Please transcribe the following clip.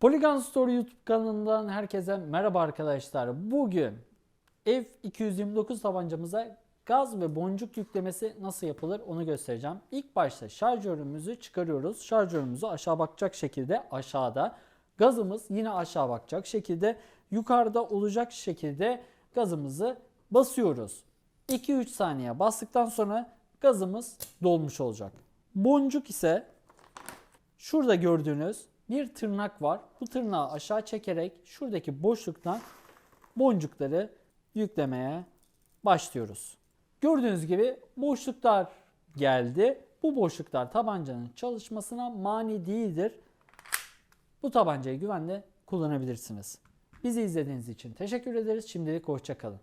Polygon Store YouTube kanalından herkese merhaba arkadaşlar. Bugün F229 tabancamıza gaz ve boncuk yüklemesi nasıl yapılır onu göstereceğim. İlk başta şarjörümüzü çıkarıyoruz. Şarjörümüzü aşağı bakacak şekilde aşağıda. Gazımız yine aşağı bakacak şekilde yukarıda olacak şekilde gazımızı basıyoruz. 2-3 saniye bastıktan sonra gazımız dolmuş olacak. Boncuk ise Şurada gördüğünüz bir tırnak var. Bu tırnağı aşağı çekerek şuradaki boşluktan boncukları yüklemeye başlıyoruz. Gördüğünüz gibi boşluklar geldi. Bu boşluklar tabancanın çalışmasına mani değildir. Bu tabancayı güvenle kullanabilirsiniz. Bizi izlediğiniz için teşekkür ederiz. Şimdilik hoşçakalın.